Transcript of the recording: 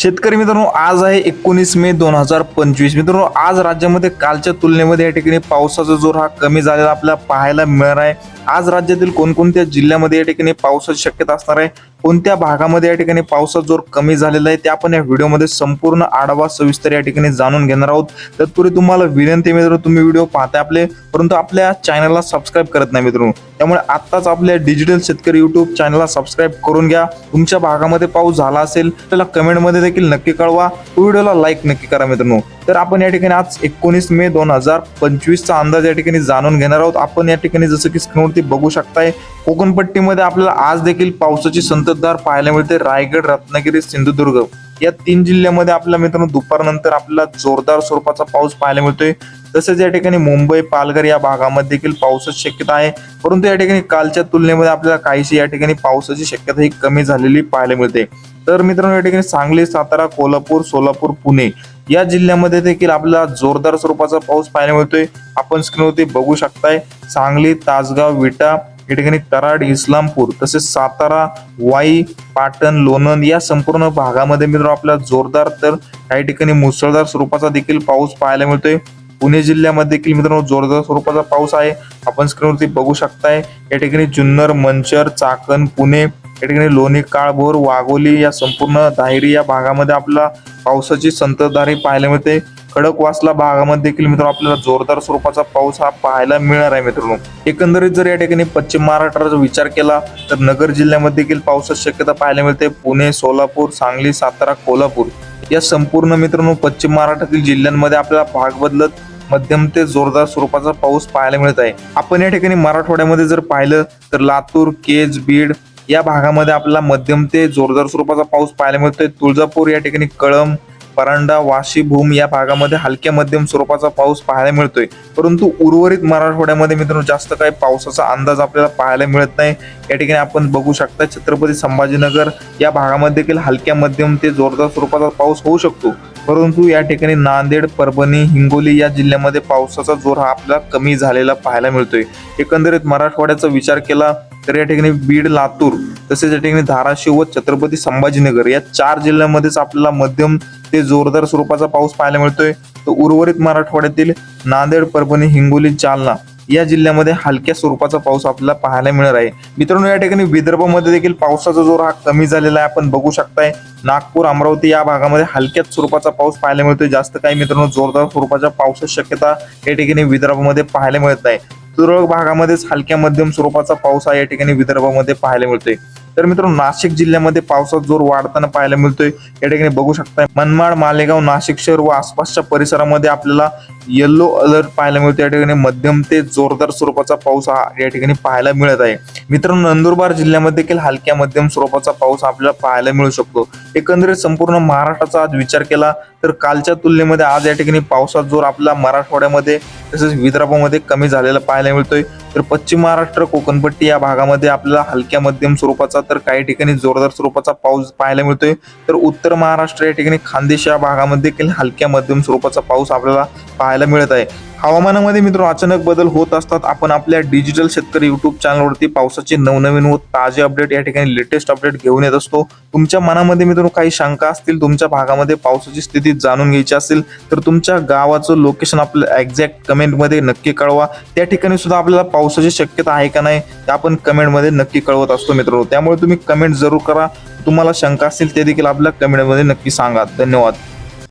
शेतकरी मित्रांनो आज आहे एकोणीस मे दोन हजार पंचवीस. मित्रांनो आज राज्यामध्ये कालच्या तुलनेमध्ये या ठिकाणी पावसाचा जोर हा कमी झालेला आपल्याला पाहायला मिळणार आहे. आज राज्यातील कोणकोणत्या जिल्ह्यामध्ये या ठिकाणी पावसाची शक्यता असणार आहे? कोणत्या भागामध्ये या ठिकाणी पावसाचा जोर कमी झालेला आहे ते आपण या व्हिडिओमध्ये संपूर्ण आढावा सविस्तर या ठिकाणी जाणून घेणार आहोत. तत्पूर्वी तुम्हाला विनंती मित्र तुम्ही व्हिडिओ पाहता आपले परंतु आपल्या चॅनलला सबस्क्राईब करत नाही मित्रांनो. त्यामुळे आत्ताच आपल्या डिजिटल शेतकरी युट्यूब चॅनलला सबस्क्राईब करून घ्या. तुमच्या भागामध्ये पाऊस झाला असेल त्याला कमेंटमध्ये देखील नक्की कळवा. व्हिडिओला लाईक नक्की करा मित्रांनो. तर आपण या ठिकाणी आज एकोणीस मे दोन हजार पंचवीसचा अंदाज या ठिकाणी जाणून घेणार आहोत. आपण या ठिकाणी जसं की स्क्रीनवरती बघू शकताय कोकणपट्टीमध्ये आपल्याला आज देखील पावसाची संत संततधार पाहायला मिळते. रायगड रत्नागिरी सिंधुदुर्ग. या तीन जिल्ह्यामध्ये आपल्या मित्रांनो दुपारनंतर आपल्याला जोरदार स्वरूपाचा पाऊस पाहायला मिळतोय. तसेच या ठिकाणी मुंबई पालघर या भागामध्ये देखील पावसाची शक्यता आहे. परंतु या ठिकाणी कालच्या तुलनेमध्ये आपल्याला काहीशी या ठिकाणी पावसाची शक्यता ही कमी झालेली पाहायला मिळते. तर मित्रांनो या ठिकाणी सांगली सातारा कोल्हापूर सोलापूर पुणे या जिल्ह्यामध्ये देखील आपल्याला जोरदार स्वरूपाचा पाऊस पाहायला मिळतोय. आपण स्क्रीनवरती बघू शकताय. सांगली तासगाव विटा या ठिकाणी कराड इस्लामपूर तसेच सातारा वाई पाटण लोणंद या संपूर्ण भागामध्ये मित्रांनो आपल्याला जोरदार तर काही ठिकाणी मुसळधार स्वरूपाचा देखील पाऊस पाहायला मिळतोय. पुणे जिल्ह्यामध्ये देखील मित्रांनो जोरदार स्वरूपाचा पाऊस आहे. आपण स्क्रीनवरती बघू शकताय. या ठिकाणी जुन्नर मंचर चाकण पुणे या ठिकाणी लोणी काळभोर वाघोली या संपूर्ण दाहिरी या भागामध्ये आपला पावसाची संततधारी पाहायला मिळते. खडकवासला भागामध्ये देखील मित्रांनो आपल्याला जोरदार स्वरूपाचा पाऊस हा पाहायला मिळणार आहे मित्रांनो. एकंदरीत जर या ठिकाणी पश्चिम महाराष्ट्राचा विचार केला तर नगर जिल्ह्यामध्ये देखील पावसाची शक्यता पाहायला मिळते. पुणे सोलापूर सांगली सातारा कोल्हापूर या संपूर्ण मित्रांनो पश्चिम महाराष्ट्रातील जिल्ह्यांमध्ये आपल्याला भाग बदलत मध्यम ते जोरदार स्वरूपाचा पाऊस पाहायला मिळत आहे. आपण या ठिकाणी मराठवाड्यामध्ये जर पाहिलं तर लातूर केज बीड या भागामध्ये आपल्याला मध्यम ते जोरदार स्वरूपाचा पाऊस पाहायला मिळतोय. तुळजापूर या ठिकाणी कळम परांडा वाशी भूम या भागामध्ये हलक्या मध्यम स्वरूपाचा पाऊस पाहायला मिळतोय. परंतु उर्वरित मराठवाड्यामध्ये मित्रांनो जास्त काही पावसाचा अंदाज आपल्याला पाहायला मिळत नाही. या ठिकाणी आपण बघू शकता छत्रपती संभाजीनगर या भागामध्ये देखील हलक्या मध्यम ते जोरदार स्वरूपाचा पाऊस होऊ शकतो. परंतु या ठिकाणी नांदेड परभणी हिंगोली या जिल्ह्यामध्ये पावसाचा जोर हा आपल्याला कमी झालेला पाहायला मिळतोय. एकंदरीत मराठवाड्याचा विचार केला तर या ठिकाणी बीड लातूर तसेच या ठिकाणी धाराशिव व छत्रपती संभाजीनगर या चार जिल्ह्यांमध्येच आपल्याला मध्यम ते जोरदार स्वरूपाचा पाऊस पाहायला मिळतोय. तर उर्वरित मराठवाड्यातील नांदेड परभणी हिंगोली जालना या जिल्ह्यामध्ये हलक्या स्वरूपाचा पाऊस आपल्याला पाहायला मिळणार आहे. मित्रांनो या ठिकाणी विदर्भामध्ये देखील पावसाचा जोर हा कमी झालेला आहे. आपण बघू शकताय नागपूर अमरावती या भागामध्ये हलक्याच स्वरूपाचा पाऊस पाहायला मिळतोय. जास्त काही मित्रांनो जोरदार स्वरूपाच्या पावसाची शक्यता या ठिकाणी विदर्भामध्ये पाहायला मिळत नाही. तुरळक भागामध्येच हलक्या मध्यम स्वरूपाचा पाऊस हा या ठिकाणी विदर्भामध्ये पाहायला मिळतोय. तर मित्रांनो नाशिक जिल्ह्यामध्ये पावसाचा जोर वाढताना पाहायला मिळतोय. या ठिकाणी बघू शकता मनमाड मालेगाव नाशिक शहर व आसपासच्या परिसरामध्ये आपल्याला येल्लो अलर्ट पाहायला मिळतो. या ठिकाणी मध्यम ते जोरदार स्वरूपाचा पाऊस हा या ठिकाणी पाहायला मिळत आहे. मित्रांनो नंदुरबार जिल्ह्यामध्ये देखील हलक्या मध्यम स्वरूपाचा पाऊस आपल्याला पाहायला मिळू शकतो. एकंदरीत संपूर्ण महाराष्ट्राचा आज विचार केला तर कालच्या तुलनेमध्ये आज या ठिकाणी पावसाचा जोर आपला मराठवाड्यामध्ये तसेच विदर्भामध्ये कमी झालेला पाहायला मिळतोय. तर पश्चिम महाराष्ट्र कोकणपट्टी या भागामध्ये आपल्याला हलक्या मध्यम स्वरूपाचा तर काही ठिकाणी जोरदार स्वरूपाचा पाऊस पाहायला मिळतोय. तर उत्तर महाराष्ट्र या ठिकाणी खानदेश या भागामध्ये देखील हलक्या मध्यम स्वरूपाचा पाऊस आपल्याला पाहायला मिळत आहे. हवामानामध्ये मित्र अचानक बदल होत असतात. आपण आपल्या डिजिटल शेतकरी युट्यूब चॅनलवरती पावसाचे नवनवीन व ताजे अपडेट या ठिकाणी लेटेस्ट अपडेट घेऊन येत असतो. तुमच्या मनामध्ये मित्रांनो काही शंका असतील तुमच्या भागामध्ये पावसाची स्थिती जाणून घ्यायची असेल तर तुमच्या गावाचं लोकेशन आपलं एक्झॅक्ट कमेंटमध्ये नक्की कळवा. त्या ठिकाणी सुद्धा आपल्याला पावसाची शक्यता आहे का नाही ते आपण कमेंटमध्ये नक्की कळवत असतो मित्रांनो. त्यामुळे तुम्ही कमेंट जरूर करा. तुम्हाला शंका असतील ते देखील आपल्या कमेंटमध्ये नक्की सांगा. धन्यवाद.